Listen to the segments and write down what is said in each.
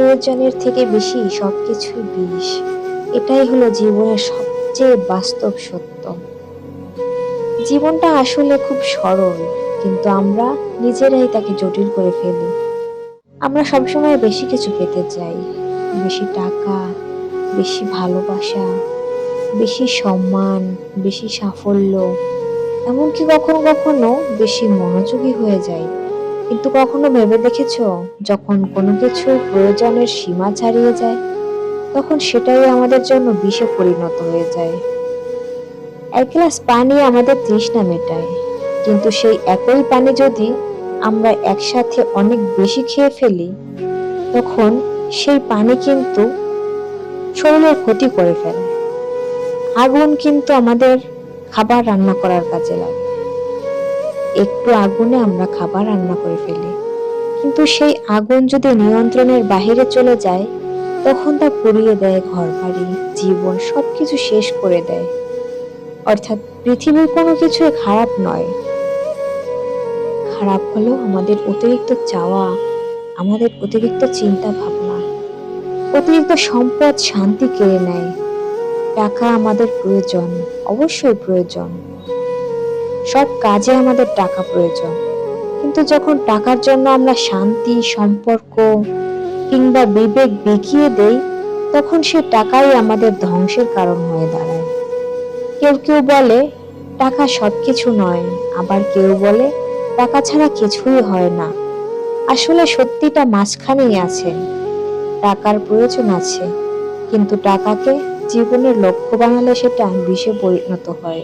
প্রয়োজনের থেকে বেশি সবকিছুই বিষ। এটাই হলো জীবনের সবচেয়ে বাস্তব সত্য। জীবনটা আসলে খুব সরল, কিন্তু আমরা নিজেরাই তাকে জটিল করে ফেলি। আমরা সবসময় বেশি কিছু পেতে চাই। বেশি টাকা, বেশি ভালোবাসা, বেশি সম্মান, বেশি সাফল্য, এমনকি কখনো কখনো বেশি মনোযোগী হয়ে যায় কিন্তু কখনো ভেবে দেখেছ, যখন কোনো কিছু প্রয়োজনের সীমা ছাড়িয়ে যায়, তখন সেটাই আমাদের জন্য বিষে পরিণত হয়ে যায়। এক গ্লাস পানি আমাদের তৃষ্ণা মেটায়, কিন্তু সেই একই পানি যদি আমরা একসাথে অনেক বেশি খেয়ে ফেলি, তখন সেই পানি কিন্তু শরীরের ক্ষতি করে ফেলে। আগুন কিন্তু আমাদের খাবার রান্না করার কাজে লাগে। একটু আগুনে আমরা খাবার রান্না করে ফেলি। কিন্তু সেই আগুন যদি নিয়ন্ত্রণের বাহিরে চলে যায়, তখন তা পুড়িয়ে দেয় ঘর বাড়ি জীবন, সবকিছু শেষ করে দেয়। অর্থাৎ পৃথিবীর কোনো কিছু খারাপ নয়। খারাপ হলো আমাদের অতিরিক্ত চাওয়া, আমাদের অতিরিক্ত চিন্তা ভাবনা অতিরিক্ত সম্পদ শান্তি কেড়ে নেয়। টাকা আমাদের প্রয়োজন, অবশ্যই প্রয়োজন। সব কাজে আমাদের টাকা প্রয়োজন। কিন্তু যখন টাকার জন্য আমরা শান্তি, সম্পর্ক কিংবা বিবেক বিকিয়ে দেই, তখন সে টাকাই আমাদের ধ্বংসের কারণ হয়ে দাঁড়ায়। কেউ কেউ বলে, টাকা সব কিছু নয়। আবার কেউ বলে, টাকা ছাড়া কিছুই হয় না। আসলে সত্যিটা মাঝখানেই আছে। টাকার প্রয়োজন আছে, কিন্তু টাকাকে জীবনের লক্ষ্য বানালে সেটা বিষে পরিণত হয়।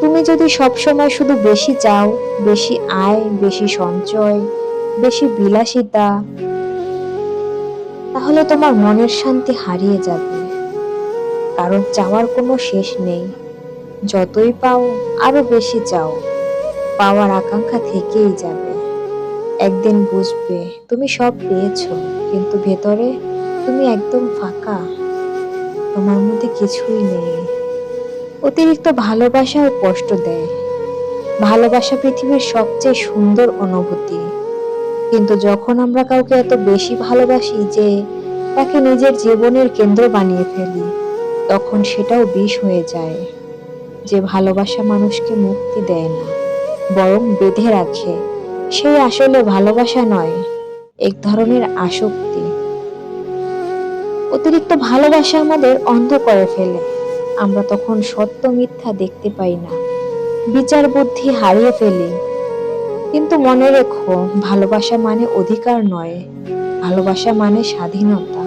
তুমি যদি সবসময় শুধু বেশি চাও, বেশি আয়, বেশি সঞ্চয়, বেশি বিলাসিতা, তাহলে তোমার মনের শান্তি হারিয়ে যাবে। কারণ চাওয়ার কোনো শেষ নেই। যতই পাও, আরও বেশি চাও। পাওয়ার আকাঙ্ক্ষা থেকেই যাবে। একদিন বুঝবে, তুমি সব পেয়েছ, কিন্তু ভেতরে তুমি একদম ফাঁকা। তোমার মধ্যে কিছুই নেই। অতিরিক্ত ভালোবাসাও কষ্ট দেয়। ভালোবাসা পৃথিবীর সবচেয়ে সুন্দর অনুভূতি। কিন্তু যখন আমরা কাউকে এত বেশি ভালোবাসি যে তাকে নিজের জীবনের কেন্দ্র বানিয়ে ফেলি, তখন সেটাও বিষ হয়ে যায়। যে ভালোবাসা মানুষকে মুক্তি দেয় না, বরং বেঁধে রাখে, সেই আসলে ভালোবাসা নয়, এক ধরনের আসক্তি। অতিরিক্ত ভালোবাসা আমাদের অন্ধ করে ফেলে। আমরা তখন সত্য মিথ্যা দেখতে পাই না। বিচার বুদ্ধি হারিয়ে ফেলি। কিন্তু মনে রেখো, ভালোবাসা মানে অধিকার নয়, ভালোবাসা মানে স্বাধীনতা।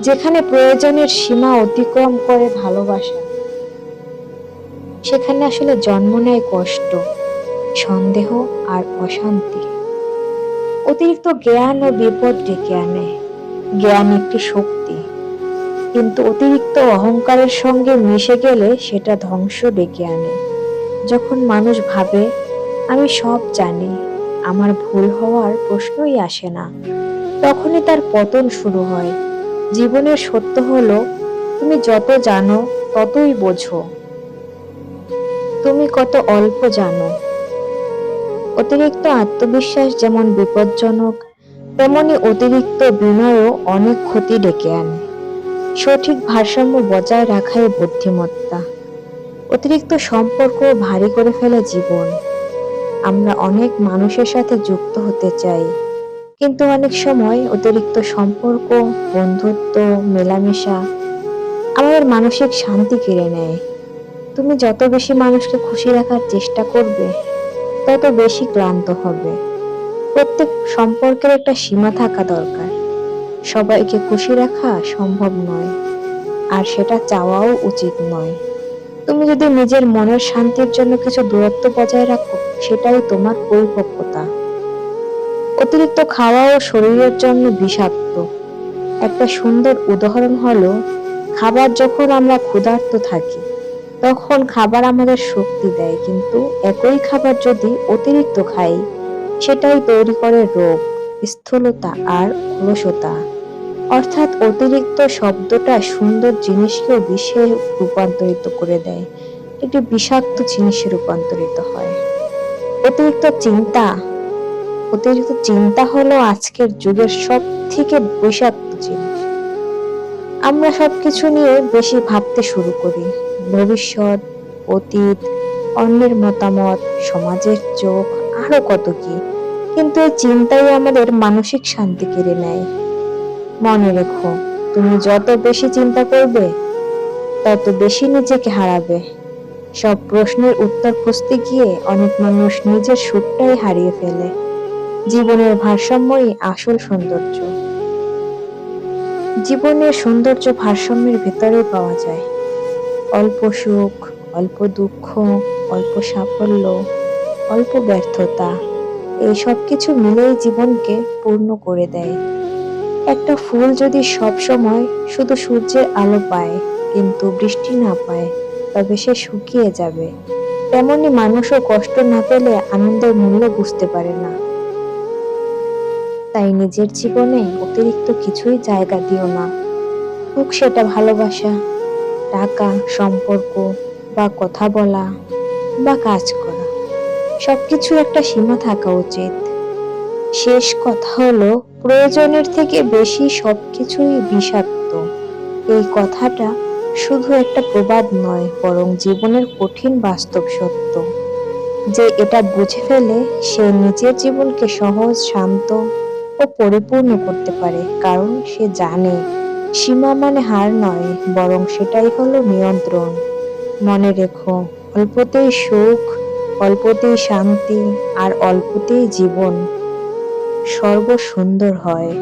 যেখানে প্রয়োজনের সীমা অতিক্রম করে ভালোবাসা, সেখানে আসলে জন্ম নেয় কষ্ট, সন্দেহ আর অশান্তি। অতিরিক্ত জ্ঞান ও বিপদ ডেকে আনে। জ্ঞান একটি শক্তি। কিন্তু অতিরিক্ত অহংকারের সঙ্গে মিশে গেলে সেটা ধ্বংস ডেকে আনে। যখন মানুষ ভাবে, আমি সব জানি, আমার ভুল হওয়ার প্রশ্নই আসে না, তখনই তার পতন শুরু হয়। জীবনের সত্য হলো, তুমি যত জানো, ততই বোঝো। তুমি কত অল্প জানো। অতিরিক্ত আত্মবিশ্বাস যেমন বিপজ্জনক, তেমনি অতিরিক্ত বিনয়ও অনেক ক্ষতি ডেকে আনে। সঠিক ভারসাম্য বজায় রাখাই বুদ্ধিমত্তা। অতিরিক্ত সম্পর্ক ভারী করে ফেলে জীবন। আমরা অনেক মানুষের সাথে যুক্ত হতে চাই, কিন্তু অনেক সময় অতিরিক্ত সম্পর্ক, বন্ধুত্ব, মেলামেশা আমাদের মানসিক শান্তি কেড়ে নেয়। তুমি যত বেশি মানুষকে খুশি রাখার চেষ্টা করবে, তত বেশি ক্লান্ত হবে। প্রত্যেক সম্পর্কের একটা সীমা থাকা দরকার। সবাইকে খুশি রাখা সম্ভব নয়, আর সেটা চাওয়াও উচিত নয়। তুমি যদি নিজের মনের শান্তির জন্য কিছু দূরত্ব বজায় রাখো, সেটাই তোমার পরিপক্কতা। অতিরিক্ত খাওয়া ও শরীরের জন্য বিষাক্ত। একটা সুন্দর উদাহরণ হলো, খাবার যখন আমরা ক্ষুধার্ত থাকি, তখন খাবার আমাদের শক্তি দেয়, কিন্তু একই খাবার যদি অতিরিক্ত খাই, সেটাই তৈরি করে রোগ, স্থূলতা আর অলসতা। অর্থাৎ অতিরিক্ত শব্দটা সুন্দর জিনিসকেও বিষে রূপান্তরিত করে দেয়। একটি বিষাক্ত জিনিসে রূপান্তরিত হয়। অতিরিক্ত চিন্তা অতিরিক্ত চিন্তা হলো আজকের যুগের সব থেকে বিষাক্ত জিনিস। আমরা সবকিছু নিয়ে বেশি ভাবতে শুরু করি। ভবিষ্যৎ, অতীত, অন্যের মতামত, সমাজের চোখ, আরও কত কি? কিন্তু এই চিন্তাই আমাদের মানসিক শান্তি কেড়ে নেয়। মনে রেখো, তুমি যত বেশি চিন্তা করবে, তত বেশি নিজেকে হারাবে। সব প্রশ্নের উত্তর খুঁজতে গিয়ে অনেক মানুষ নিজের সুরটাই হারিয়ে ফেলে। জীবনের ভারসাম্যই আসল সৌন্দর্য। জীবনের সৌন্দর্য ভারসাম্যের ভেতরে পাওয়া যায়। অল্প সুখ, অল্প দুঃখ, অল্প সাফল্য, অল্প ব্যর্থতা, এই সব কিছু মিলেই জীবনকে পূর্ণ করে দেয়। একটা ফুল যদি সব সময় শুধু সূর্যের আলো পায়, কিন্তু বৃষ্টি না পায়, তবে সে শুকিয়ে যাবে। তেমনি মানুষও কষ্ট না পেলে আনন্দের মূল্য বুঝতে পারে না। তাই নিজের জীবনে অতিরিক্ত কিছুই জায়গা দিও না। হোক সেটা ভালোবাসা, টাকা, সম্পর্ক, বা কথা বলা, বা কাজ করা। সবকিছু একটা সীমা থাকা উচিত। শেষ কথা হলো, প্রয়োজনের থেকে বেশি সবকিছুই বিষাক্ত। এই কথাটা শুধু একটা প্রবাদ নয়, বরং জীবনের কঠিন বাস্তব সত্য। যে এটা বুঝে ফেলে সে নিজের জীবনকে সহজ, শান্ত ও পরিপূর্ণ করতে পারে, কারণ সে জানে সীমা মানে হার নয়, বরং সেটাই হলো নিয়ন্ত্রণ। মনে রেখো, অল্পতেই সুখ, অল্পতেই শান্তি, আর অল্পতেই জীবন। সর্বসুন্দর হয়।